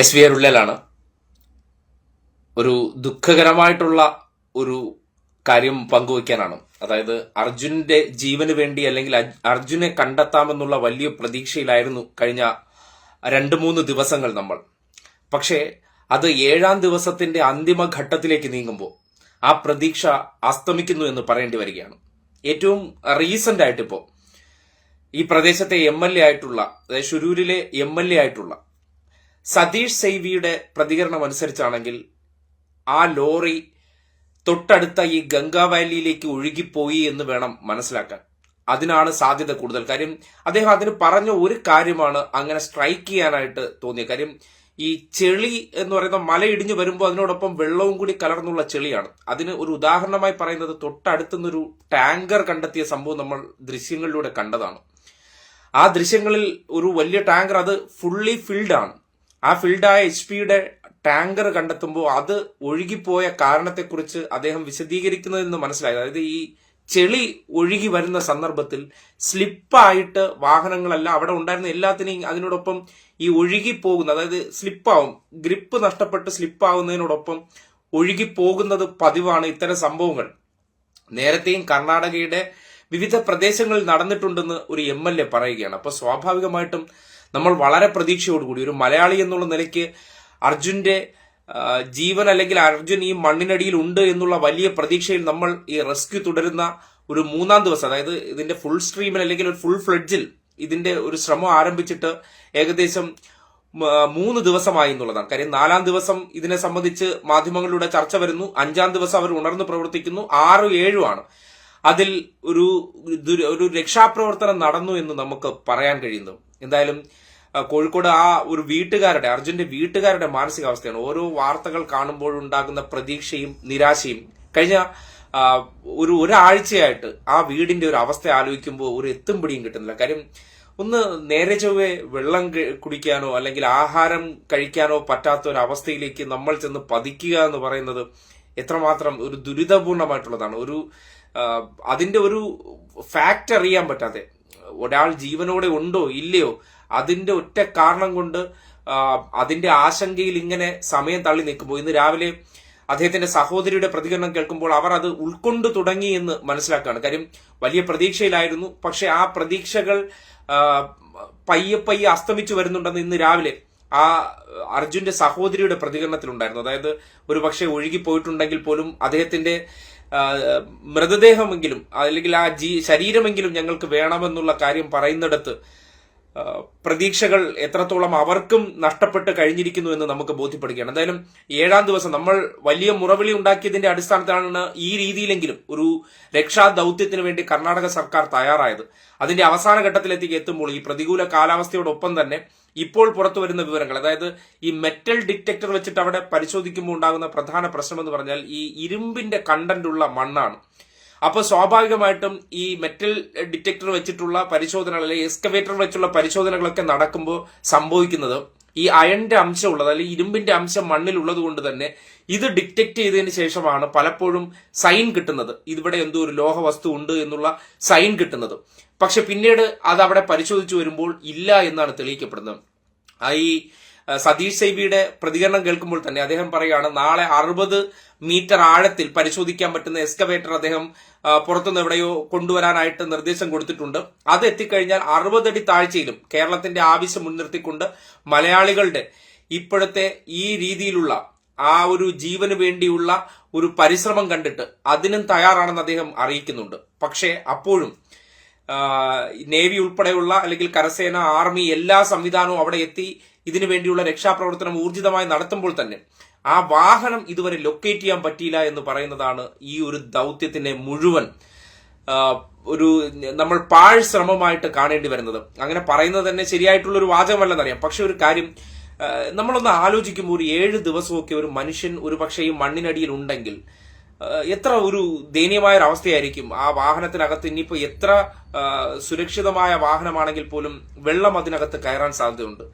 S V അരുള്ളലാണ് ഒരു ദുഃഖകരമായിട്ടുള്ള ഒരു കാര്യം പങ്കുവയ്ക്കാനാണ്. അതായത് അർജുനന്റെ ജീവന് വേണ്ടി അല്ലെങ്കിൽ അർജുനെ കണ്ടെത്താമെന്നുള്ള വലിയ പ്രതീക്ഷയിലായിരുന്നു കഴിഞ്ഞ രണ്ട് മൂന്ന് ദിവസങ്ങൾ നമ്മൾ. പക്ഷേ അത് ഏഴാം ദിവസത്തിന്റെ അന്തിമ ഘട്ടത്തിലേക്ക് നീങ്ങുമ്പോൾ ആ പ്രതീക്ഷ അസ്തമിക്കുന്നു എന്ന് പറയേണ്ടി വരികയാണ്. ഏറ്റവും റീസെന്റ് ആയിട്ട് ഇപ്പോൾ ഈ പ്രദേശത്തെ എം എൽ എ ആയിട്ടുള്ള അതായത് ഷുരൂരിലെ എം എൽ എ ആയിട്ടുള്ള സതീഷ് സൈവിയുടെ പ്രതികരണം അനുസരിച്ചാണെങ്കിൽ ആ ലോറി തൊട്ടടുത്ത ഈ ഗംഗാവാലിയിലേക്ക് ഒഴുകിപ്പോയി എന്ന് വേണം മനസ്സിലാക്കാൻ. അതിനാണ് സാധ്യത കൂടുതൽ. കാര്യം അദ്ദേഹം അതിന് പറഞ്ഞ ഒരു കാര്യമാണ് അങ്ങനെ സ്ട്രൈക്ക് ചെയ്യാനായിട്ട് തോന്നിയ കാര്യം. ഈ ചെളി എന്ന് പറയുന്ന മല ഇടിഞ്ഞു വരുമ്പോൾ അതിനോടൊപ്പം വെള്ളവും കൂടി കലർന്നുള്ള ചെളിയാണ്. അതിന് ഒരു ഉദാഹരണമായി പറയുന്നത് തൊട്ടടുത്തുനിന്നൊരു ടാങ്കർ കണ്ടെത്തിയ സംഭവം നമ്മൾ ദൃശ്യങ്ങളിലൂടെ കണ്ടതാണ്. ആ ദൃശ്യങ്ങളിൽ ഒരു വലിയ ടാങ്കർ അത് ഫുള്ളി ഫിൽഡ് ആണ്. ആ ഫിൽഡായ എച്ച് പിയുടെ ടാങ്കർ കണ്ടെത്തുമ്പോൾ അത് ഒഴുകിപ്പോയ കാരണത്തെക്കുറിച്ച് അദ്ദേഹം വിശദീകരിക്കുന്നതെന്ന് മനസ്സിലായി. അതായത് ഈ ചെളി ഒഴുകി വരുന്ന സന്ദർഭത്തിൽ സ്ലിപ്പായിട്ട് വാഹനങ്ങളെല്ലാം അവിടെ ഉണ്ടായിരുന്ന എല്ലാത്തിനെയും അതിനോടൊപ്പം ഈ ഒഴുകി പോകുന്ന അതായത് സ്ലിപ്പാവും ഗ്രിപ്പ് നഷ്ടപ്പെട്ട് സ്ലിപ്പാവുന്നതിനോടൊപ്പം ഒഴുകി പോകുന്നത് പതിവാണ് ഇത്തരം സംഭവങ്ങൾ. നേരത്തെയും കർണാടകയുടെ വിവിധ പ്രദേശങ്ങളിൽ നടന്നിട്ടുണ്ടെന്ന് ഒരു എം എൽ എ പറയുകയാണ്. അപ്പൊ സ്വാഭാവികമായിട്ടും നമ്മൾ വളരെ പ്രതീക്ഷയോടുകൂടി ഒരു മലയാളി എന്നുള്ള നിലയ്ക്ക് അർജുന്റെ ജീവൻ അല്ലെങ്കിൽ അർജുൻ ഈ മണ്ണിനടിയിൽ ഉണ്ട് എന്നുള്ള വലിയ പ്രതീക്ഷയിൽ നമ്മൾ ഈ റെസ്ക്യൂ തുടരുന്ന ഒരു മൂന്നാം ദിവസം അതായത് ഇതിന്റെ ഫുൾ സ്ട്രീമിൽ അല്ലെങ്കിൽ ഒരു ഫുൾ ഫ്ലഡ്ജിൽ ഇതിന്റെ ഒരു ശ്രമം ആരംഭിച്ചിട്ട് ഏകദേശം മൂന്ന് ദിവസമായി എന്നുള്ളതാണ്. കാര്യം നാലാം ദിവസം ഇതിനെ സംബന്ധിച്ച് മാധ്യമങ്ങളിലൂടെ ചർച്ച വരുന്നു. അഞ്ചാം ദിവസം അവർ ഉണർന്നു പ്രവർത്തിക്കുന്നു. ആറ് ഏഴുമാണ് അതിൽ ഒരു ഒരു രക്ഷാപ്രവർത്തനം നടന്നു എന്ന് നമുക്ക് പറയാൻ കഴിയുന്നു. എന്തായാലും കോഴിക്കോട് ആ ഒരു വീട്ടുകാരുടെ അർജുന്റെ വീട്ടുകാരുടെ മാനസികാവസ്ഥയാണ്. ഓരോ വാർത്തകൾ കാണുമ്പോഴുണ്ടാകുന്ന പ്രതീക്ഷയും നിരാശയും. കഴിഞ്ഞ ഒരു ഒരാഴ്ചയായിട്ട് ആ വീടിന്റെ ഒരു അവസ്ഥ ആലോചിക്കുമ്പോൾ ഒരു എത്തും പിടിയും കിട്ടുന്നില്ല. കാര്യം ഒന്ന് നേരെ ചൊവ്വേ വെള്ളം കുടിക്കാനോ അല്ലെങ്കിൽ ആഹാരം കഴിക്കാനോ പറ്റാത്ത ഒരു അവസ്ഥയിലേക്ക് നമ്മൾ ചെന്ന് പതിക്കുക എന്ന് പറയുന്നത് എത്രമാത്രം ഒരു ദുരിതപൂർണമായിട്ടുള്ളതാണ്. ഒരു അതിന്റെ ഒരു ഫാക്റ്റ് അറിയാൻ പറ്റാതെ ഒരാൾ ജീവനോടെ ഉണ്ടോ ഇല്ലയോ അതിന്റെ ഒറ്റ കാരണം കൊണ്ട് അതിന്റെ ആശങ്കയിൽ ഇങ്ങനെ സമയം തള്ളി നിൽക്കുമ്പോൾ ഇന്ന് രാവിലെ അദ്ദേഹത്തിന്റെ സഹോദരിയുടെ പ്രതികരണം കേൾക്കുമ്പോൾ അവർ അത് ഉൾക്കൊണ്ടു തുടങ്ങി എന്ന് മനസ്സിലാക്കുകയാണ്. കാര്യം വലിയ പ്രതീക്ഷയിലായിരുന്നു. പക്ഷെ ആ പ്രതീക്ഷകൾ പയ്യെ പയ്യെ അസ്തമിച്ചു വരുന്നുണ്ടെന്ന് ഇന്ന് രാവിലെ ആ അർജുന്റെ സഹോദരിയുടെ പ്രതികരണത്തിലുണ്ടായിരുന്നു. അതായത് ഒരു പക്ഷേ ഒഴുകിപ്പോയിട്ടുണ്ടെങ്കിൽ പോലും അദ്ദേഹത്തിന്റെ മൃതദേഹമെങ്കിലും അല്ലെങ്കിൽ ആ ജീ ശരീരമെങ്കിലും ഞങ്ങൾക്ക് വേണമെന്നുള്ള കാര്യം പറയുന്നിടത്ത് പ്രതീക്ഷകൾ എത്രത്തോളം അവർക്കും നഷ്ടപ്പെട്ട് കഴിഞ്ഞിരിക്കുന്നു എന്ന് നമുക്ക് ബോധ്യപ്പെടുകയാണ്. എന്തായാലും ഏഴാം ദിവസം നമ്മൾ വലിയ മുറവിളി ഉണ്ടാക്കിയതിന്റെ അടിസ്ഥാനത്തിലാണ് ഈ രീതിയിലെങ്കിലും ഒരു രക്ഷാ ദൗത്യത്തിന് വേണ്ടി കർണാടക സർക്കാർ തയ്യാറായത്. അതിന്റെ അവസാന ഘട്ടത്തിലേക്ക് എത്തുമ്പോൾ ഈ പ്രതികൂല കാലാവസ്ഥയോടൊപ്പം തന്നെ ഇപ്പോൾ പുറത്തു വരുന്ന വിവരങ്ങൾ അതായത് ഈ മെറ്റൽ ഡിറ്റക്ടർ വെച്ചിട്ട് അവിടെ പരിശോധിക്കുമ്പോൾ ഉണ്ടാകുന്ന പ്രധാന പ്രശ്നം എന്ന് പറഞ്ഞാൽ ഈ ഇരുമ്പിന്റെ കണ്ടന്റ് ഉള്ള മണ്ണാണ്. അപ്പോൾ സ്വാഭാവികമായിട്ടും ഈ മെറ്റൽ ഡിറ്റക്ടർ വെച്ചിട്ടുള്ള പരിശോധനകൾ അല്ലെങ്കിൽ എക്സ്കവേറ്റർ വെച്ചുള്ള പരിശോധനകളൊക്കെ നടക്കുമ്പോൾ സംഭവിക്കുന്നത് ഈ അയണിന്റെ അംശം ഉള്ളത് അല്ലെങ്കിൽ ഇരുമ്പിന്റെ അംശം മണ്ണിൽ ഉള്ളത് കൊണ്ട് തന്നെ ഇത് ഡിറ്റക്ട് ചെയ്തതിന് ശേഷമാണ് പലപ്പോഴും സൈൻ കിട്ടുന്നത്. ഇതിവിടെ എന്തോ ഒരു ലോഹ വസ്തു ഉണ്ട് എന്നുള്ള സൈൻ കിട്ടുന്നത്. പക്ഷെ പിന്നീട് അത് അവിടെ പരിശോധിച്ചു വരുമ്പോൾ ഇല്ല എന്നാണ് തെളിയിക്കപ്പെടുന്നത്. ഈ സതീഷ് സൈബിയുടെ പ്രതികരണം കേൾക്കുമ്പോൾ തന്നെ അദ്ദേഹം പറയുകയാണ് നാളെ അറുപത് മീറ്റർ ആഴത്തിൽ പരിശോധിക്കാൻ പറ്റുന്ന എക്സ്കവേറ്റർ അദ്ദേഹം പുറത്തുനിന്ന് എവിടെയോ കൊണ്ടുവരാനായിട്ട് നിർദ്ദേശം കൊടുത്തിട്ടുണ്ട്. അത് എത്തിക്കഴിഞ്ഞാൽ അറുപതടി താഴ്ചയിലും കേരളത്തിന്റെ ആവശ്യം മുൻനിർത്തിക്കൊണ്ട് മലയാളികളുടെ ഇപ്പോഴത്തെ ഈ രീതിയിലുള്ള ആ ഒരു ജീവന് വേണ്ടിയുള്ള ഒരു പരിശ്രമം കണ്ടിട്ട് അതിനും തയ്യാറാണെന്ന് അദ്ദേഹം അറിയിക്കുന്നുണ്ട്. പക്ഷേ അപ്പോഴും നേവി ഉൾപ്പെടെയുള്ള അല്ലെങ്കിൽ കരസേന ആർമി എല്ലാ സംവിധാനവും അവിടെ എത്തി ഇതിനു വേണ്ടിയുള്ള രക്ഷാപ്രവർത്തനം ഊർജിതമായി നടത്തുമ്പോൾ തന്നെ ആ വാഹനം ഇതുവരെ ലൊക്കേറ്റ് ചെയ്യാൻ പറ്റിയില്ല എന്ന് പറയുന്നതാണ് ഈ ഒരു ദൗത്യത്തിന്റെ മുഴുവൻ ഒരു നമ്മൾ പാഴ് ശ്രമമായിട്ട് കാണേണ്ടി വരുന്നത്. അങ്ങനെ പറയുന്നത് തന്നെ ശരിയായിട്ടുള്ള ഒരു വാചകമല്ലെന്നറിയാം പക്ഷെ ഒരു കാര്യം നമ്മളൊന്ന് ആലോചിക്കുമ്പോൾ ഒരു ഏഴ് ദിവസമൊക്കെ ഒരു മനുഷ്യൻ ഒരു പക്ഷേ ഈ മണ്ണിനടിയിൽ ഉണ്ടെങ്കിൽ എത്ര ഒരു ദയനീയമായ ഒരു അവസ്ഥയായിരിക്കും ആ വാഹനത്തിനകത്ത് ഇനിയിപ്പോ എത്ര സുരക്ഷിതമായ വാഹനമാണെങ്കിൽ പോലും വെള്ളം അതിനകത്ത് കയറാൻ സാധ്യതയുണ്ട്.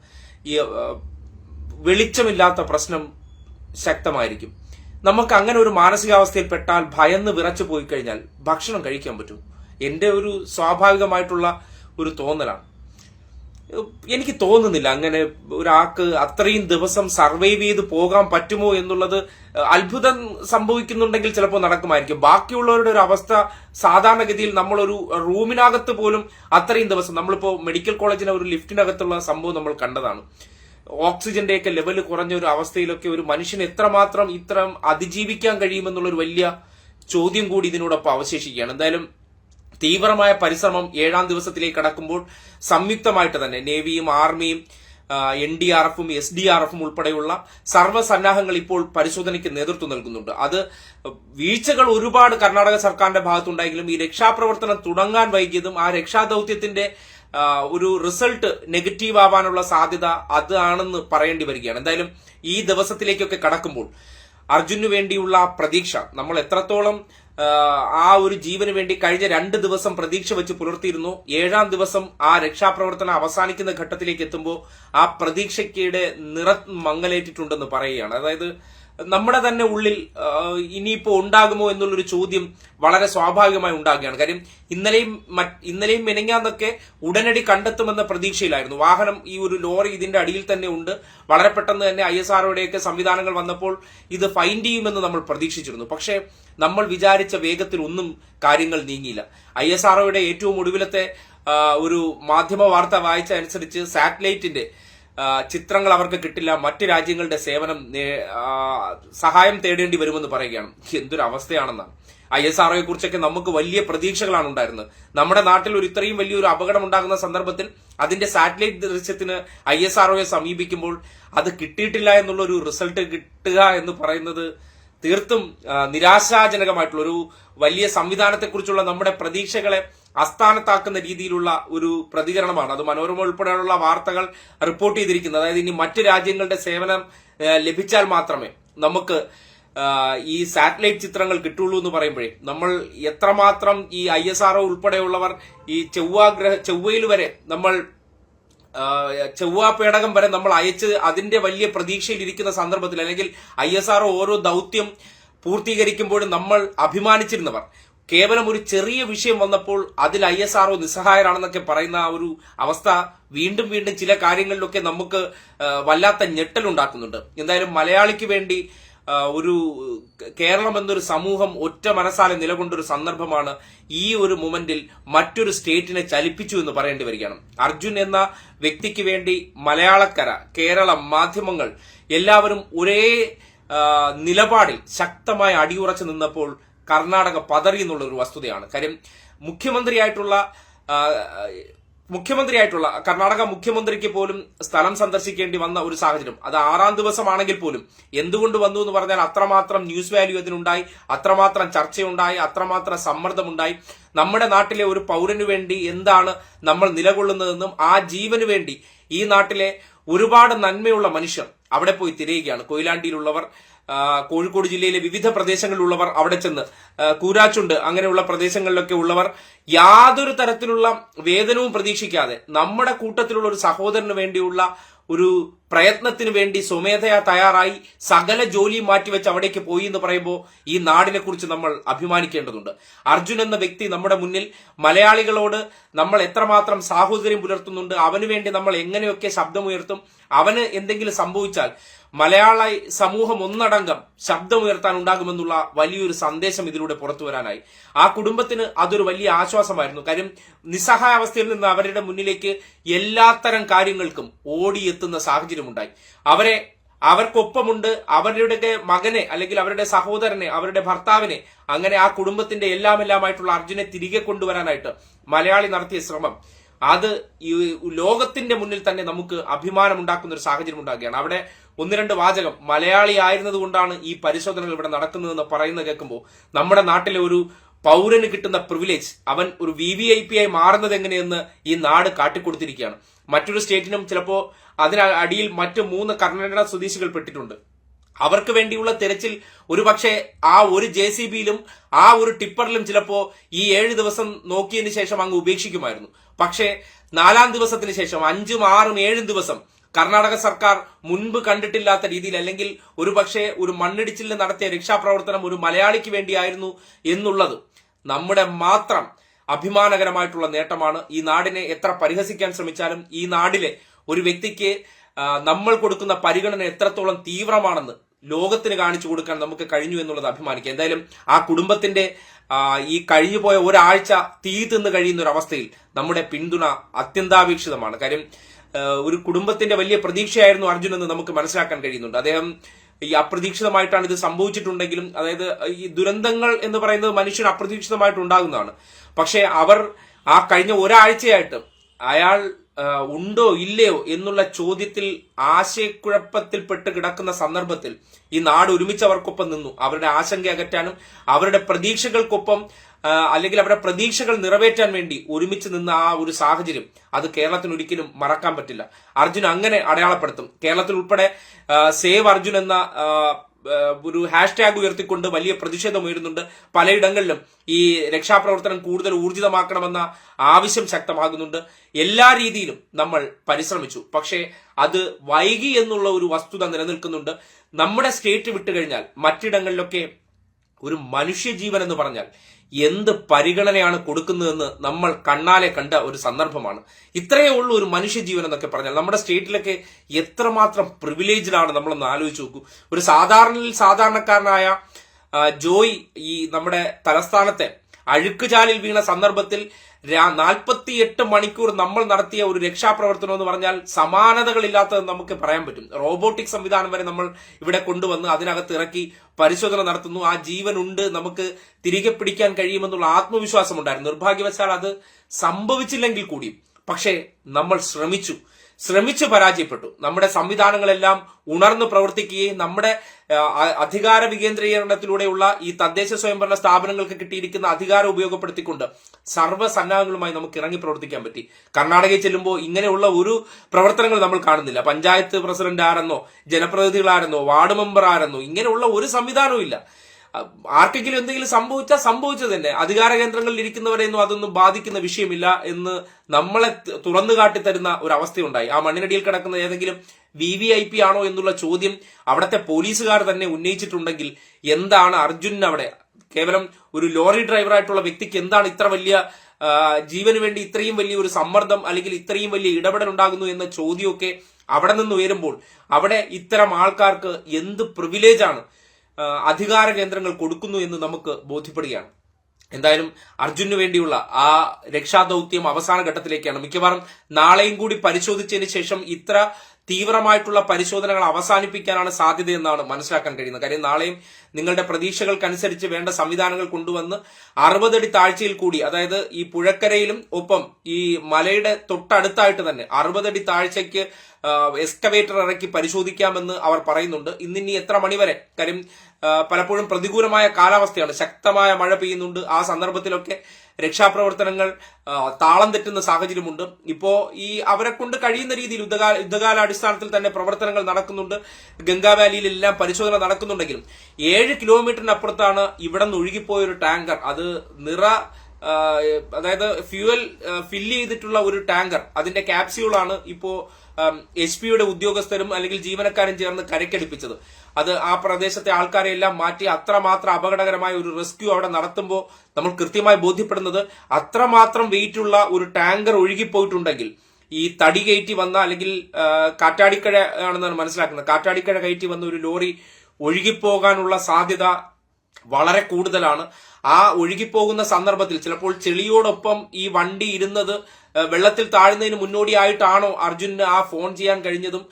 ഈ വെളിച്ചമില്ലാത്ത പ്രശ്നം ശക്തമായിരിക്കും. നമുക്ക് അങ്ങനെ ഒരു മാനസികാവസ്ഥയിൽ പെട്ടാൽ ഭയന്ന് വിറച്ചു പോയി കഴിഞ്ഞാൽ ഭക്ഷണം കഴിക്കാൻ പറ്റും. എന്റെ ഒരു സ്വാഭാവികമായിട്ടുള്ള ഒരു തോന്നലാണ്. എനിക്ക് തോന്നുന്നില്ല. അങ്ങനെ ഒരാൾക്ക് അത്രയും ദിവസം സർവൈവ് ചെയ്ത് പോകാൻ പറ്റുമോ എന്നുള്ളത് അത്ഭുതം സംഭവിക്കുന്നുണ്ടെങ്കിൽ ചിലപ്പോൾ നടക്കുമായിരിക്കും. ബാക്കിയുള്ളവരുടെ ഒരു അവസ്ഥ സാധാരണഗതിയിൽ നമ്മളൊരു റൂമിനകത്ത് പോലും അത്രയും ദിവസം നമ്മളിപ്പോൾ മെഡിക്കൽ കോളേജിലെ ഒരു ലിഫ്റ്റിനകത്തുള്ള സംഭവം നമ്മൾ കണ്ടതാണ്. ഓക്സിജന്റെ ഒക്കെ ലെവൽ കുറഞ്ഞ ഒരു അവസ്ഥയിലൊക്കെ ഒരു മനുഷ്യന് എത്രമാത്രം ഇത്രയും അതിജീവിക്കാൻ കഴിയുമെന്നുള്ള ഒരു വലിയ ചോദ്യം കൂടി ഇതിനോടൊപ്പം അവശേഷിക്കുകയാണ്. എന്തായാലും തീവ്രമായ പരിശ്രമം ഏഴാം ദിവസത്തിലേക്ക് കടക്കുമ്പോൾ സംയുക്തമായിട്ട് തന്നെ നേവിയും ആർമിയും എൻ ഡി ആർ എഫും എസ് ഡി ആർ എഫും ഉൾപ്പെടെയുള്ള സർവസന്നാഹങ്ങൾ ഇപ്പോൾ പരിശോധനയ്ക്ക് നേതൃത്വം നൽകുന്നുണ്ട്. അത് വീഴ്ചകൾ ഒരുപാട് കർണാടക സർക്കാരിന്റെ ഭാഗത്തുണ്ടായെങ്കിലും ഈ രക്ഷാപ്രവർത്തനം തുടങ്ങാൻ വൈകിയതും ആ രക്ഷാദൌത്യത്തിന്റെ ഒരു റിസൾട്ട് നെഗറ്റീവ് ആവാനുള്ള സാധ്യത അതാണെന്ന് പറയേണ്ടി വരികയാണ്. എന്തായാലും ഈ ദിവസത്തിലേക്കൊക്കെ കടക്കുമ്പോൾ അർജുനു വേണ്ടിയുള്ള പ്രതീക്ഷ നമ്മൾ എത്രത്തോളം ആ, ഒരു ജീവന് വേണ്ടി കഴിഞ്ഞ രണ്ട് ദിവസം പ്രതീക്ഷ വെച്ച് പുലർത്തിയിരുന്നു. ഏഴാം ദിവസം ആ രക്ഷാപ്രവർത്തനം അവസാനിക്കുന്ന ഘട്ടത്തിലേക്ക് എത്തുമ്പോൾ ആ പ്രതീക്ഷയ്ക്കിടെ നിറ മങ്ങലേറ്റിട്ടുണ്ടെന്ന് പറയുകയാണ്. അതായത് നമ്മുടെ തന്നെ ഉള്ളിൽ ഇനിയിപ്പോ ഉണ്ടാകുമോ എന്നുള്ളൊരു ചോദ്യം വളരെ സ്വാഭാവികമായി ഉണ്ടാകുകയാണ്. കാര്യം ഇന്നലെയും ഇന്നലെയും മെനങ്ങാന്നൊക്കെ ഉടനടി കണ്ടെത്തുമെന്ന പ്രതീക്ഷയിലായിരുന്നു. വാഹനം ഈ ഒരു ലോറി ഇതിന്റെ അടിയിൽ തന്നെ ഉണ്ട്. വളരെ പെട്ടെന്ന് തന്നെ ഐ എസ് ആർഒയുടെയൊക്കെ സംവിധാനങ്ങൾ വന്നപ്പോൾ ഇത് ഫൈൻഡ് ചെയ്യുമെന്ന് നമ്മൾ പ്രതീക്ഷിച്ചിരുന്നു. പക്ഷേ നമ്മൾ വിചാരിച്ച വേഗത്തിൽ ഒന്നും കാര്യങ്ങൾ നീങ്ങിയില്ല. ഐ എസ് ആർഒയുടെ ഏറ്റവും ഒടുവിലത്തെ ഒരു മാധ്യമ വാർത്ത വായിച്ച അനുസരിച്ച് സാറ്റലൈറ്റിന്റെ ചിത്രങ്ങൾ അവർക്ക് കിട്ടില്ല. മറ്റു രാജ്യങ്ങളുടെ സേവനം സഹായം തേടേണ്ടി വരുമെന്ന് പറയുകയാണ്. എന്തൊരു അവസ്ഥയാണെന്നാണ് ഐ എസ് ആർഒയെ കുറിച്ചൊക്കെ നമുക്ക് വലിയ പ്രതീക്ഷകളാണ് ഉണ്ടായിരുന്നത്. നമ്മുടെ നാട്ടിൽ ഒരു ഇത്രയും വലിയൊരു അപകടം ഉണ്ടാകുന്ന സന്ദർഭത്തിൽ അതിന്റെ സാറ്റലൈറ്റ് ദൃശ്യത്തിന് ഐ എസ് ആർഒയെ സമീപിക്കുമ്പോൾ അത് കിട്ടിയിട്ടില്ല എന്നുള്ള ഒരു റിസൾട്ട് കിട്ടുക എന്ന് പറയുന്നത് തീർത്തും നിരാശാജനകമായിട്ടുള്ള ഒരു വലിയ സംവിധാനത്തെക്കുറിച്ചുള്ള നമ്മുടെ പ്രതീക്ഷകളെ അസ്ഥാനത്താക്കുന്ന രീതിയിലുള്ള ഒരു പ്രതികരണമാണ്. അത് മനോരമ ഉൾപ്പെടെയുള്ള വാർത്തകൾ റിപ്പോർട്ട് ചെയ്തിരിക്കുന്നത്. അതായത് ഇനി മറ്റ് രാജ്യങ്ങളുടെ സേവനം ലഭിച്ചാൽ മാത്രമേ നമുക്ക് ഈ സാറ്റലൈറ്റ് ചിത്രങ്ങൾ കിട്ടുള്ളൂ എന്ന് പറയുമ്പോഴേ നമ്മൾ എത്രമാത്രം ഈ ഐ എസ് ആർഒ ഉൾപ്പെടെയുള്ളവർ ഈ ചൊവ്വാഗ്രഹ ചൊവ്വയിൽ വരെ നമ്മൾ ചൊവ്വാ ചൊവ്വ പേടകം വരെ നമ്മൾ അയച്ച് അതിന്റെ വലിയ പ്രതീക്ഷയിലിരിക്കുന്ന സന്ദർഭത്തിൽ അല്ലെങ്കിൽ ഐ എസ് ആർ ഓരോ ദൗത്യം പൂർത്തീകരിക്കുമ്പോഴും നമ്മൾ അഭിമാനിച്ചിരുന്നവർ. കേവലം ഒരു ചെറിയ വിഷയം വന്നപ്പോൾ അതിൽ ഐ എസ് ആർഒ നിസ്സഹായരാണെന്നൊക്കെ പറയുന്ന ആ ഒരു അവസ്ഥ വീണ്ടും വീണ്ടും ചില കാര്യങ്ങളിലൊക്കെ നമുക്ക് വല്ലാത്ത ഞെട്ടലുണ്ടാക്കുന്നുണ്ട് എന്തായാലും മലയാളിക്ക് വേണ്ടി ഒരു കേരളം എന്നൊരു സമൂഹം ഒറ്റ മനസ്സാലെ നിലകൊണ്ടൊരു സന്ദർഭമാണ് ഈ ഒരു മൊമെന്റിൽ മറ്റൊരു സ്റ്റേറ്റിനെ ചലിപ്പിച്ചു എന്ന് പറയേണ്ടി വരികയാണ്. അർജുൻ എന്ന വ്യക്തിക്ക് വേണ്ടി മലയാളക്കര കേരളം മാധ്യമങ്ങൾ എല്ലാവരും ഒരേ നിലപാടിൽ ശക്തമായി അടിയുറച്ചു നിന്നപ്പോൾ കർണാടക പതറി എന്നുള്ള ഒരു വസ്തുതയാണ്. കാര്യം മുഖ്യമന്ത്രിയായിട്ടുള്ള മുഖ്യമന്ത്രിയായിട്ടുള്ള കർണാടക മുഖ്യമന്ത്രിക്ക് പോലും സ്ഥലം സന്ദർശിക്കേണ്ടി വന്ന ഒരു സാഹചര്യം. അത് ആറാം ദിവസമാണെങ്കിൽ പോലും എന്തുകൊണ്ട് വന്നു എന്ന് പറഞ്ഞാൽ അത്രമാത്രം ന്യൂസ് വാല്യൂ അതിനുണ്ടായി അത്രമാത്രം ചർച്ചയുണ്ടായി അത്രമാത്രം സമ്മർദ്ദമുണ്ടായി. നമ്മുടെ നാട്ടിലെ ഒരു പൗരന് വേണ്ടി എന്താണ് നമ്മൾ നിലകൊള്ളുന്നതെന്നും ആ ജീവന് വേണ്ടി ഈ നാട്ടിലെ ഒരുപാട് നന്മയുള്ള മനുഷ്യർ അവിടെ പോയി തിരയുകയാണ്. കൊയിലാണ്ടിയിലുള്ളവർ കോഴിക്കോട് ജില്ലയിലെ വിവിധ പ്രദേശങ്ങളിലുള്ളവർ അവിടെ ചെന്ന് കൂരാച്ചുണ്ട് അങ്ങനെയുള്ള പ്രദേശങ്ങളിലൊക്കെ ഉള്ളവർ യാതൊരു തരത്തിലുള്ള വേതനവും പ്രതീക്ഷിക്കാതെ നമ്മുടെ കൂട്ടത്തിലുള്ള ഒരു സഹോദരന് വേണ്ടിയുള്ള ഒരു പ്രയത്നത്തിന് വേണ്ടി സ്വമേധയാ തയ്യാറായി സകല ജോലിയും മാറ്റിവെച്ച് അവിടേക്ക് പോയി എന്ന് പറയുമ്പോൾ ഈ നാടിനെ കുറിച്ച് നമ്മൾ അഭിമാനിക്കേണ്ടതുണ്ട്. അർജുൻ എന്ന വ്യക്തി നമ്മുടെ മുന്നിൽ മലയാളികളോട് നമ്മൾ എത്രമാത്രം സാഹോദര്യം പുലർത്തുന്നുണ്ട് അവന് വേണ്ടി നമ്മൾ എങ്ങനെയൊക്കെ ശബ്ദമുയർത്തും അവന് എന്തെങ്കിലും സംഭവിച്ചാൽ മലയാള സമൂഹം ഒന്നടങ്കം ശബ്ദമുയർത്താൻ ഉണ്ടാകുമെന്നുള്ള വലിയൊരു സന്ദേശം ഇതിലൂടെ പുറത്തു വരാനായി. ആ കുടുംബത്തിന് അതൊരു വലിയ ആശ്വാസമായിരുന്നു. കാര്യം നിസ്സഹായ അവസ്ഥയിൽ നിന്ന് അവരുടെ മുന്നിലേക്ക് എല്ലാത്തരം കാര്യങ്ങൾക്കും ഓടിയെത്തുന്ന സാഹചര്യമുണ്ടായി. അവരെ അവർക്കൊപ്പമുണ്ട്. അവരുടെ മകനെ അല്ലെങ്കിൽ അവരുടെ സഹോദരനെ അവരുടെ ഭർത്താവിനെ അങ്ങനെ ആ കുടുംബത്തിന്റെ എല്ലാം എല്ലാമായിട്ടുള്ള അർജുനെ തിരികെ കൊണ്ടുവരാനായിട്ട് മലയാളി നടത്തിയ ശ്രമം. അത് ഈ ലോകത്തിന്റെ മുന്നിൽ തന്നെ നമുക്ക് അഭിമാനം ഉണ്ടാക്കുന്ന ഒരു സാഹചര്യം ഉണ്ടാകുകയാണ്. അവിടെ ഒന്ന് രണ്ട് വാചകം. മലയാളി ആയിരുന്നതുകൊണ്ടാണ് ഈ പരിശോധനകൾ ഇവിടെ നടക്കുന്നതെന്ന് പറയുന്നത് കേൾക്കുമ്പോൾ നമ്മുടെ നാട്ടിലെ ഒരു പൗരന് കിട്ടുന്ന പ്രിവിലേജ് അവൻ ഒരു വി വി ഐ പി ആയി മാറുന്നത് എങ്ങനെയെന്ന് ഈ നാട് കാട്ടിക്കൊടുത്തിരിക്കുകയാണ്. മറ്റൊരു സ്റ്റേറ്റിനും ചിലപ്പോൾ അതിന് അടിയിൽ മറ്റ് മൂന്ന് കർണാടക സ്വദേശികൾ പെട്ടിട്ടുണ്ട്. അവർക്ക് വേണ്ടിയുള്ള തെരച്ചിൽ ഒരുപക്ഷെ ആ ഒരു ജെ സി ബിയിലും ആ ഒരു ടിപ്പറിലും ചിലപ്പോ ഈ ഏഴ് ദിവസം നോക്കിയതിന് ശേഷം അങ്ങ് ഉപേക്ഷിക്കുമായിരുന്നു. പക്ഷേ നാലാം ദിവസത്തിന് ശേഷം അഞ്ചും ആറും ഏഴും ദിവസം കർണാടക സർക്കാർ മുൻപ് കണ്ടിട്ടില്ലാത്ത രീതിയിൽ അല്ലെങ്കിൽ ഒരുപക്ഷെ ഒരു മണ്ണിടിച്ചിൽ നടത്തിയ രക്ഷാപ്രവർത്തനം ഒരു മലയാളിക്ക് വേണ്ടിയായിരുന്നു എന്നുള്ളത് നമ്മുടെ മാത്രം അഭിമാനകരമായിട്ടുള്ള നേട്ടമാണ്. ഈ നാടിനെ എത്ര പരിഹസിക്കാൻ ശ്രമിച്ചാലും ഈ നാടിലെ ഒരു വ്യക്തിക്ക് നമ്മൾ കൊടുക്കുന്ന പരിഗണന എത്രത്തോളം തീവ്രമാണെന്ന് ലോകത്തിന് കാണിച്ചു കൊടുക്കാൻ നമുക്ക് കഴിഞ്ഞു എന്നുള്ളത് അഭിമാനിക്കാം. എന്തായാലും ആ കുടുംബത്തിന്റെ ഈ കഴിഞ്ഞുപോയ ഒരാഴ്ച തീ തിന്ന് കഴിയുന്ന ഒരു അവസ്ഥയിൽ നമ്മുടെ പിന്തുണ അത്യന്താപേക്ഷിതമാണ്. കാര്യം ഒരു കുടുംബത്തിന്റെ വലിയ പ്രതീക്ഷയായിരുന്നു അർജുൻ എന്ന് നമുക്ക് മനസ്സിലാക്കാൻ കഴിയുന്നുണ്ട്. അദ്ദേഹം ഈ അപ്രതീക്ഷിതമായിട്ടാണ് ഇത് സംഭവിച്ചിട്ടുണ്ടെങ്കിലും അതായത് ഈ ദുരന്തങ്ങൾ എന്ന് പറയുന്നത് മനുഷ്യൻ അപ്രതീക്ഷിതമായിട്ട് ഉണ്ടാകുന്നതാണ്. പക്ഷേ അവർ ആ കഴിഞ്ഞ ഒരാഴ്ചയായിട്ട് അയാൾ ഉണ്ടോ ഇല്ലയോ എന്നുള്ള ചോദ്യത്തിൽ ആശയക്കുഴപ്പത്തിൽപ്പെട്ട് കിടക്കുന്ന സന്ദർഭത്തിൽ ഈ നാട് ഒരുമിച്ച് അവർക്കൊപ്പം നിന്നു. അവരുടെ ആശങ്ക അകറ്റാനും അവരുടെ പ്രതീക്ഷകൾക്കൊപ്പം അല്ലെങ്കിൽ അവരുടെ പ്രതീക്ഷകൾ നിറവേറ്റാൻ വേണ്ടി ഒരുമിച്ച് നിന്ന ആ ഒരു സാഹചര്യം അത് കേരളത്തിന് ഒരിക്കലും മറക്കാൻ പറ്റില്ല. അർജുൻ അങ്ങനെ അടയാളപ്പെടുത്തും. കേരളത്തിൽ ഉൾപ്പെടെ സേവ് അർജുൻ എന്ന ഒരു ഹാഷ്ടാഗ് ഉയർത്തിക്കൊണ്ട് വലിയ പ്രതിഷേധം ഉയരുന്നുണ്ട്. പലയിടങ്ങളിലും ഈ രക്ഷാപ്രവർത്തനം കൂടുതൽ ഊർജിതമാക്കണമെന്ന ആവശ്യം ശക്തമാകുന്നുണ്ട്. എല്ലാ രീതിയിലും നമ്മൾ പരിശ്രമിച്ചു. പക്ഷേ അത് വൈകി എന്നുള്ള ഒരു വസ്തുത നിലനിൽക്കുന്നുണ്ട്. നമ്മുടെ സ്റ്റേറ്റ് വിട്ടുകഴിഞ്ഞാൽ മറ്റിടങ്ങളിലൊക്കെ ഒരു മനുഷ്യജീവൻ എന്ന് പറഞ്ഞാൽ എന്ത് പരിഗണനയാണ് കൊടുക്കുന്നതെന്ന് നമ്മൾ കണ്ണാലെ കണ്ട ഒരു സന്ദർഭമാണ്. ഇത്രയേ ഉള്ളൂ ഒരു മനുഷ്യജീവൻ എന്നൊക്കെ പറഞ്ഞാൽ. നമ്മുടെ സ്റ്റേറ്റിലൊക്കെ എത്രമാത്രം പ്രിവിലേജിലാണ് നമ്മളൊന്ന് ആലോചിച്ച് നോക്കൂ. ഒരു സാധാരണ സാധാരണക്കാരനായ ജോയ് ഈ നമ്മുടെ തലസ്ഥാനത്തെ അഴുക്കുചാലിൽ വീണ സന്ദർഭത്തിൽ നാൽപ്പത്തിയെട്ട് മണിക്കൂർ നമ്മൾ നടത്തിയ ഒരു രക്ഷാപ്രവർത്തനം എന്ന് പറഞ്ഞാൽ സമാനതകളില്ലാത്തത് നമുക്ക് പറയാൻ പറ്റും. റോബോട്ടിക് സംവിധാനം വരെ നമ്മൾ ഇവിടെ കൊണ്ടുവന്ന് അതിനകത്ത് ഇറക്കി പരിശോധന നടത്തുന്നു. ആ ജീവൻ ഉണ്ട് നമുക്ക് തിരികെ പിടിക്കാൻ കഴിയുമെന്നുള്ള ആത്മവിശ്വാസം ഉണ്ടായിരുന്നു. നിർഭാഗ്യവശാൽ അത് സംഭവിച്ചില്ലെങ്കിൽ കൂടിയും. പക്ഷേ നമ്മൾ ശ്രമിച്ചു. ശ്രമിച്ചു പരാജയപ്പെട്ടു. നമ്മുടെ സംവിധാനങ്ങളെല്ലാം ഉണർന്നു പ്രവർത്തിക്കുകയും നമ്മുടെ അധികാര വികേന്ദ്രീകരണത്തിലൂടെയുള്ള ഈ തദ്ദേശ സ്വയംഭരണ സ്ഥാപനങ്ങൾക്ക് കിട്ടിയിരിക്കുന്ന അധികാരം ഉപയോഗപ്പെടുത്തിക്കൊണ്ട് സർവസന്നാഹങ്ങളുമായി നമുക്ക് ഇറങ്ങി പ്രവർത്തിക്കാൻ പറ്റി. കർണാടകയിൽ ചെല്ലുമ്പോൾ ഇങ്ങനെയുള്ള ഒരു പ്രവർത്തനങ്ങൾ നമ്മൾ കാണുന്നില്ല. പഞ്ചായത്ത് പ്രസിഡന്റ് ആരെന്നോ ജനപ്രതിനിധികൾ ആരെന്നോ വാർഡ് മെമ്പർ ആരെന്നോ ഇങ്ങനെയുള്ള ഒരു സംവിധാനവും ഇല്ല. ആർക്കെങ്കിലും എന്തെങ്കിലും സംഭവിച്ചാൽ സംഭവിച്ചത് തന്നെ. അധികാര കേന്ദ്രങ്ങളിൽ ഇരിക്കുന്നവരെയൊന്നും അതൊന്നും ബാധിക്കുന്ന വിഷയമില്ല എന്ന് നമ്മളെ തുറന്നു കാട്ടിത്തരുന്ന ഒരു അവസ്ഥയുണ്ടായി ആ മണ്ണിനടിയിൽ കിടക്കുന്ന ഏതെങ്കിലും വി വി ഐ പി ആണോ എന്നുള്ള ചോദ്യം അവിടുത്തെ പോലീസുകാർ തന്നെ ഉന്നയിച്ചിട്ടുണ്ടെങ്കിൽ എന്താണ് അർജുൻ അവിടെ? കേവലം ഒരു ലോറി ഡ്രൈവറായിട്ടുള്ള വ്യക്തിക്ക് എന്താണ് ഇത്ര വലിയ ജീവന് വേണ്ടി ഇത്രയും വലിയ ഒരു സമ്മർദ്ദം അല്ലെങ്കിൽ ഇത്രയും വലിയ ഇടപെടൽ ഉണ്ടാകുന്നു എന്ന ചോദ്യമൊക്കെ അവിടെ നിന്ന് ഉയരുമ്പോൾ അവിടെ ഇത്തരം ആൾക്കാർക്ക് എന്ത് പ്രിവിലേജാണ് അധികാര കേന്ദ്രങ്ങൾ കൊടുക്കുന്നു എന്ന് നമുക്ക് ബോധ്യപ്പെടുകയാണ്. എന്തായാലും അർജുനു വേണ്ടിയുള്ള ആ രക്ഷാദൌത്യം അവസാന ഘട്ടത്തിലേക്കാണ്. മിക്കവാറും നാളെയും കൂടി പരിശോധിച്ചതിന് ശേഷം ഇത്ര തീവ്രമായിട്ടുള്ള പരിശോധനകൾ അവസാനിപ്പിക്കാനാണ് സാധ്യതയെന്നാണ് മനസ്സിലാക്കാൻ കഴിയുന്നത്. കാര്യം നാളെയും നിങ്ങളുടെ പ്രതീക്ഷകൾക്കനുസരിച്ച് വേണ്ട സംവിധാനങ്ങൾ കൊണ്ടുവന്ന് അറുപതടി താഴ്ചയിൽ കൂടി അതായത് ഈ പുഴക്കരയിലും ഒപ്പം ഈ മലയുടെ തൊട്ടടുത്തായിട്ട് തന്നെ അറുപതടി താഴ്ചയ്ക്ക് എക്സ്കവേറ്റർ ഇറക്കി പരിശോധിക്കാമെന്ന് അവർ പറയുന്നുണ്ട്. ഇന്നിനി എത്ര മണിവരെ? കാര്യം പലപ്പോഴും പ്രതികൂലമായ കാലാവസ്ഥയാണ്. ശക്തമായ മഴ പെയ്യുന്നുണ്ട്. ആ സന്ദർഭത്തിലൊക്കെ രക്ഷാപ്രവർത്തനങ്ങൾ താളം തെറ്റുന്ന സാഹചര്യമുണ്ട്. ഇപ്പോ ഈ അവരെ കൊണ്ട് കഴിയുന്ന രീതിയിൽ യുദ്ധകാല യുദ്ധകാലാടിസ്ഥാനത്തിൽ തന്നെ പ്രവർത്തനങ്ങൾ നടക്കുന്നുണ്ട്. ഗംഗാ വാലിയിലെല്ലാം പരിശോധന നടക്കുന്നുണ്ടെങ്കിലും ഏഴ് കിലോമീറ്ററിനപ്പുറത്താണ് ഇവിടെ നിന്ന് ഒഴുകിപ്പോയ ഒരു ടാങ്കർ. അത് നിറ അതായത് ഫ്യൂവൽ ഫില്ല് ചെയ്തിട്ടുള്ള ഒരു ടാങ്കർ. അതിന്റെ ക്യാപ്സ്യൂളാണ് ഇപ്പോ എച്ച് പിയുടെ ഉദ്യോഗസ്ഥരും അല്ലെങ്കിൽ ജീവനക്കാരും ചേർന്ന് കരക്കടിപ്പിച്ചത് അത് ആ പ്രദേശത്തെ ആൾക്കാരെ എല്ലാം മാറ്റി അത്രമാത്രം അപകടകരമായ ഒരു റെസ്ക്യൂ അവിടെ നടത്തുമ്പോൾ നമ്മൾ കൃത്യമായി ബോധ്യപ്പെടുന്നത് അത്രമാത്രം വെയിറ്റുള്ള ഒരു ടാങ്കർ ഒഴുകിപ്പോയിട്ടുണ്ടെങ്കിൽ ഈ തടി കയറ്റി വന്ന അല്ലെങ്കിൽ കാറ്റാടിക്കഴ ആണെന്നാണ് മനസ്സിലാക്കുന്നത്. കാറ്റാടിക്കഴ കയറ്റി വന്ന ഒരു ലോറി ഒഴുകിപ്പോകാനുള്ള സാധ്യത വളരെ കൂടുതലാണ്. ആ ഒഴുകിപ്പോകുന്ന സന്ദർഭത്തിൽ ചിലപ്പോൾ ചെളിയോടൊപ്പം ഈ വണ്ടി ഇരുന്നത് വെള്ളത്തിൽ താഴുന്നതിന് മുന്നോടിയായിട്ടാണോ അർജുനന് ആ ഫോൺ ചെയ്യാൻ കഴിഞ്ഞതും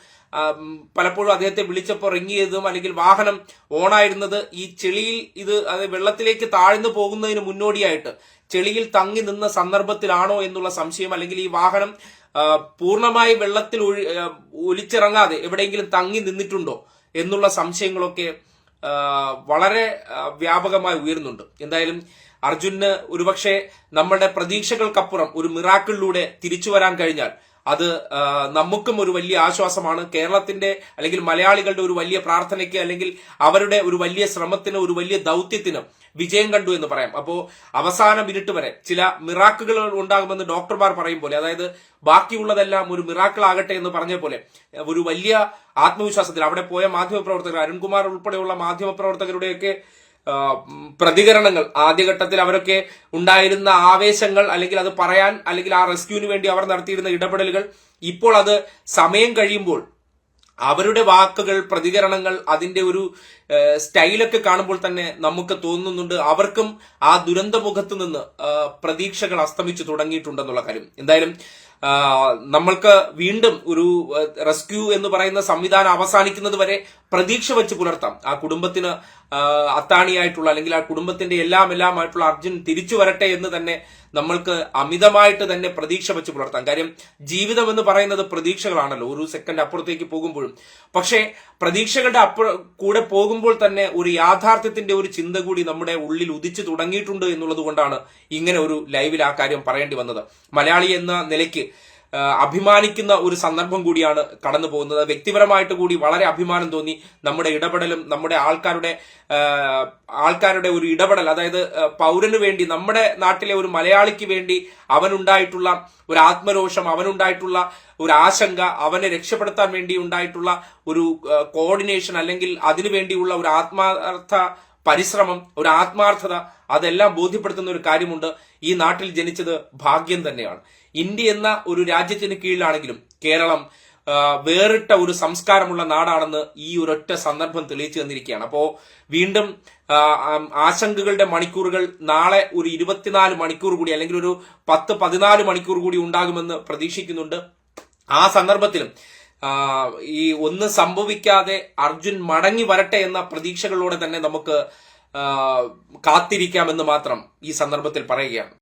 പലപ്പോഴും അദ്ദേഹത്തെ വിളിച്ചപ്പോൾ റിങ് ചെയ്തതും അല്ലെങ്കിൽ വാഹനം ഓണായിരുന്നത് ഈ ചെളിയിൽ ഇത് അത് വെള്ളത്തിലേക്ക് താഴ്ന്നു പോകുന്നതിന് മുന്നോടിയായിട്ട് ചെളിയിൽ തങ്ങി നിന്ന സന്ദർഭത്തിലാണോ എന്നുള്ള സംശയം അല്ലെങ്കിൽ ഈ വാഹനം പൂർണമായി വെള്ളത്തിൽ ഒലിച്ചിറങ്ങാതെ എവിടെയെങ്കിലും തങ്ങി നിന്നിട്ടുണ്ടോ എന്നുള്ള സംശയങ്ങളൊക്കെ വളരെ വ്യാപകമായി ഉയരുന്നുണ്ട്. എന്തായാലും അർജുന് ഒരുപക്ഷെ നമ്മളുടെ പ്രതീക്ഷകൾക്കപ്പുറം ഒരു മിറാക്കിളിലൂടെ തിരിച്ചു വരാൻ കഴിഞ്ഞാൽ അത് നമുക്കും ഒരു വലിയ ആശ്വാസമാണ്. കേരളത്തിന്റെ അല്ലെങ്കിൽ മലയാളികളുടെ ഒരു വലിയ പ്രാർത്ഥനയ്ക്ക് അല്ലെങ്കിൽ അവരുടെ ഒരു വലിയ ശ്രമത്തിന് ഒരു വലിയ ദൗത്യത്തിന് വിജയം കണ്ടു എന്ന് പറയാം. അപ്പോ അവസാന മിനിറ്റ് വരെ ചില മിറാക്കുകൾ ഉണ്ടാകുമെന്ന് ഡോക്ടർമാർ പറയും പോലെ അതായത് ബാക്കിയുള്ളതെല്ലാം ഒരു മിറാക്കിൾ ആകട്ടെ എന്ന് പറഞ്ഞ പോലെ ഒരു വലിയ ആത്മവിശ്വാസത്തിൽ അവിടെ പോയ മാധ്യമപ്രവർത്തകർ അരുൺകുമാർ ഉൾപ്പെടെയുള്ള മാധ്യമപ്രവർത്തകരുടെയൊക്കെ പ്രതികരണങ്ങൾ. ആദ്യഘട്ടത്തിൽ അവരൊക്കെ ഉണ്ടായിരുന്ന ആവേശങ്ങൾ അല്ലെങ്കിൽ അത് പറയാൻ അല്ലെങ്കിൽ ആ റെസ്ക്യൂവിന് വേണ്ടി അവർ നടത്തിയിരുന്ന ഇടപെടലുകൾ ഇപ്പോൾ അത് സമയം കഴിയുമ്പോൾ അവരുടെ വാക്കുകൾ പ്രതികരണങ്ങൾ അതിന്റെ ഒരു സ്റ്റൈലൊക്കെ കാണുമ്പോൾ തന്നെ നമുക്ക് തോന്നുന്നുണ്ട് അവർക്കും ആ ദുരന്തമുഖത്ത് നിന്ന് പ്രതീക്ഷകൾ അസ്തമിച്ചു തുടങ്ങിയിട്ടുണ്ടെന്നുള്ള കാര്യം. എന്തായാലും നമ്മൾക്ക് വീണ്ടും ഒരു റെസ്ക്യൂ എന്ന് പറയുന്ന സംവിധാനം അവസാനിക്കുന്നത് വരെ പ്രതീക്ഷ വെച്ച് പുലർത്താം. ആ കുടുംബത്തിന് അത്താണിയായിട്ടുള്ള അല്ലെങ്കിൽ ആ കുടുംബത്തിന്റെ എല്ലാം എല്ലാം ആയിട്ടുള്ള അർജുൻ തിരിച്ചു വരട്ടെ എന്ന് തന്നെ നമ്മൾക്ക് അമിതമായിട്ട് തന്നെ പ്രതീക്ഷ വെച്ച് പുലർത്താം. കാര്യം ജീവിതം എന്ന് പറയുന്നത് പ്രതീക്ഷകളാണല്ലോ. ഒരു സെക്കൻഡ് അപ്പുറത്തേക്ക് പോകുമ്പോഴും. പക്ഷേ പ്രതീക്ഷകളുടെ അപ്പുറ കൂടെ പോകുമ്പോൾ തന്നെ ഒരു യാഥാർത്ഥ്യത്തിന്റെ ഒരു ചിന്ത കൂടി നമ്മുടെ ഉള്ളിൽ ഉദിച്ചു തുടങ്ങിയിട്ടുണ്ട് എന്നുള്ളത് കൊണ്ടാണ് ഇങ്ങനെ ഒരു ലൈവിൽ ആ കാര്യം പറയേണ്ടി വന്നത്. മലയാളി എന്ന നിലയ്ക്ക് അഭിമാനിക്കുന്ന ഒരു സന്ദർഭം കൂടിയാണ് കടന്നു പോകുന്നത്. വ്യക്തിപരമായിട്ട് കൂടി വളരെ അഭിമാനം തോന്നി നമ്മുടെ ഇടപെടലും നമ്മുടെ ആൾക്കാരുടെ ആൾക്കാരുടെ ഒരു ഇടപെടൽ അതായത് പൗരന് വേണ്ടി നമ്മുടെ നാട്ടിലെ ഒരു മലയാളിക്ക് വേണ്ടി അവനുണ്ടായിട്ടുള്ള ഒരു ആത്മരോഷം അവനുണ്ടായിട്ടുള്ള ഒരു ആശങ്ക അവനെ രക്ഷപ്പെടുത്താൻ വേണ്ടി ഉണ്ടായിട്ടുള്ള ഒരു കോർഡിനേഷൻ അല്ലെങ്കിൽ അതിനു വേണ്ടിയുള്ള ഒരു ആത്മാർത്ഥ പരിശ്രമം ഒരു ആത്മാർത്ഥത അതെല്ലാം ബോധ്യപ്പെടുത്തുന്ന ഒരു കാര്യമുണ്ട്. ഈ നാട്ടിൽ ജനിച്ചത് ഭാഗ്യം തന്നെയാണ്. ഇന്ത്യ എന്ന ഒരു രാജ്യത്തിന് കീഴിലാണെങ്കിലും കേരളം വേറിട്ട ഒരു സംസ്കാരമുള്ള നാടാണെന്ന് ഈ ഒരൊറ്റ സന്ദർഭം തെളിയിച്ചു തന്നിരിക്കുകയാണ്. അപ്പോ വീണ്ടും ആശങ്കകളുടെ മണിക്കൂറുകൾ നാളെ ഒരു ഇരുപത്തിനാല് മണിക്കൂർ കൂടി അല്ലെങ്കിൽ ഒരു പത്ത് പതിനാല് മണിക്കൂർ കൂടി ഉണ്ടാകുമെന്ന് പ്രതീക്ഷിക്കുന്നുണ്ട്. ആ സന്ദർഭത്തിലും ഈ ഒന്ന് സംഭവിക്കാതെ അർജുൻ മടങ്ങി വരട്ടെ എന്ന പ്രതീക്ഷകളോടെ തന്നെ നമുക്ക് കാത്തിരിക്കാമെന്ന് മാത്രം ഈ സന്ദർഭത്തിൽ പറയുകയാണ്.